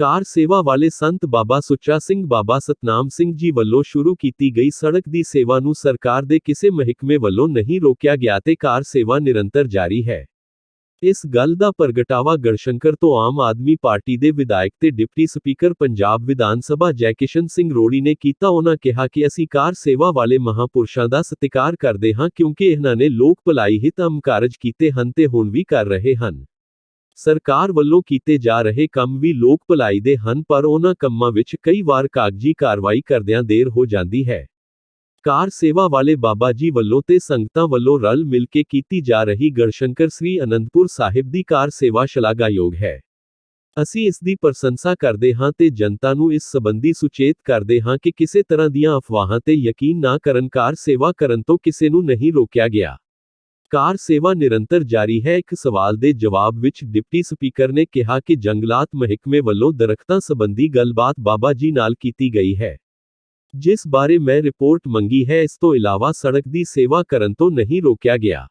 ਕਾਰ ਸੇਵਾ ਵਾਲੇ ਸੰਤ ਬਾਬਾ ਸੁੱਚਾ ਸਿੰਘ ਬਾਬਾ ਸਤਨਾਮ ਸਿੰਘ ਜੀ ਵੱਲੋਂ ਸ਼ੁਰੂ ਕੀਤੀ ਗਈ ਸੜਕ ਦੀ ਸੇਵਾ ਨੂੰ ਸਰਕਾਰ ਦੇ ਕਿਸੇ ਮਹਿਕਮੇ ਵੱਲੋਂ ਨਹੀਂ ਰੋਕਿਆ ਗਿਆ ਤੇ ਕਾਰ ਸੇਵਾ ਨਿਰੰਤਰ ਜਾਰੀ ਹੈ ਇਸ ਗੱਲ ਦਾ ਪ੍ਰਗਟਾਵਾ ਗੜਸ਼ੰਕਰ ਤੋਂ ਆਮ ਆਦਮੀ ਪਾਰਟੀ ਦੇ ਵਿਧਾਇਕ ਤੇ ਡਿਪਟੀ ਸਪੀਕਰ ਪੰਜਾਬ ਵਿਧਾਨ ਸਭਾ ਜੈਕਿਸ਼ਨ ਸਿੰਘ ਰੋੜੀ ਨੇ ਕੀਤਾ ਉਹਨਾਂ ਕਿਹਾ ਕਿ ਅਸੀਂ ਕਾਰ ਸੇਵਾ ਵਾਲੇ ਮਹਾਪੁਰਸ਼ਾਂ ਦਾ ਸਤਿਕਾਰ ਕਰਦੇ ਹਾਂ ਕਿਉਂਕਿ ਇਹਨਾਂ ਨੇ ਲੋਕ ਭਲਾਈ ਹਿਤ ਅਮ ਕਾਰਜ ਕੀਤੇ ਹਨ ਤੇ ਹੁਣ ਵੀ ਕਰ ਰਹੇ ਹਨ ਸਰਕਾਰ ਵੱਲੋਂ ਕੀਤੇ ਜਾ ਰਹੇ ਕੰਮ ਵੀ ਲੋਕ ਭਲਾਈ ਦੇ ਹਨ, ਪਰ ਉਹਨਾਂ ਕੰਮਾਂ ਵਿੱਚ ਕਈ ਵਾਰ ਕਾਗਜ਼ੀ ਕਾਰਵਾਈ ਕਰਦਿਆਂ ਦੇਰ ਹੋ ਜਾਂਦੀ ਹੈ। ਕਾਰ ਸੇਵਾ ਵਾਲੇ ਬਾਬਾ ਜੀ ਵੱਲੋਂ ਤੇ ਸੰਗਤਾਂ ਵੱਲੋਂ ਰਲ ਮਿਲ ਕੇ ਕੀਤੀ ਜਾ ਰਹੀ ਗੜਸ਼ੰਕਰ ਸ੍ਰੀ ਅਨੰਦਪੁਰ ਸਾਹਿਬ ਦੀ ਕਾਰ ਸੇਵਾ ਸ਼ਲਾਘਾਯੋਗ ਹੈ। ਅਸੀਂ ਇਸ ਦੀ ਪ੍ਰਸ਼ੰਸਾ ਕਰਦੇ ਹਾਂ ਤੇ ਜਨਤਾ ਨੂੰ ਇਸ ਸੰਬੰਧੀ ਸੁਚੇਤ ਕਰਦੇ ਹਾਂ ਕਿ ਕਿਸੇ ਤਰ੍ਹਾਂ ਦੀਆਂ ਅਫਵਾਹਾਂ ਤੇ ਯਕੀਨ ਨਾ ਕਰਨ ਕਾਰ ਸੇਵਾ ਕਰਨ ਤੋਂ ਕਿਸੇ ਨੂੰ ਨਹੀਂ ਰੋਕਿਆ ਗਿਆ। ਕਾਰ ਸੇਵਾ ਨਿਰੰਤਰ ਜਾਰੀ ਹੈ ਇੱਕ ਸਵਾਲ ਦੇ ਜਵਾਬ ਵਿੱਚ ਡਿਪਟੀ ਸਪੀਕਰ ਨੇ ਕਿਹਾ ਕਿ ਜੰਗਲਾਤ ਮਹਿਕਮੇ ਵੱਲੋਂ ਦਰਖਤਾਂ ਸੰਬੰਧੀ ਗੱਲਬਾਤ ਬਾਬਾ ਜੀ ਨਾਲ ਕੀਤੀ ਗਈ ਹੈ ਜਿਸ ਬਾਰੇ ਮੈਂ ਰਿਪੋਰਟ ਮੰਗੀ ਹੈ ਇਸ ਤੋਂ ਇਲਾਵਾ ਸੜਕ ਦੀ ਸੇਵਾ ਕਰਨ ਤੋਂ ਨਹੀਂ ਰੋਕਿਆ ਗਿਆ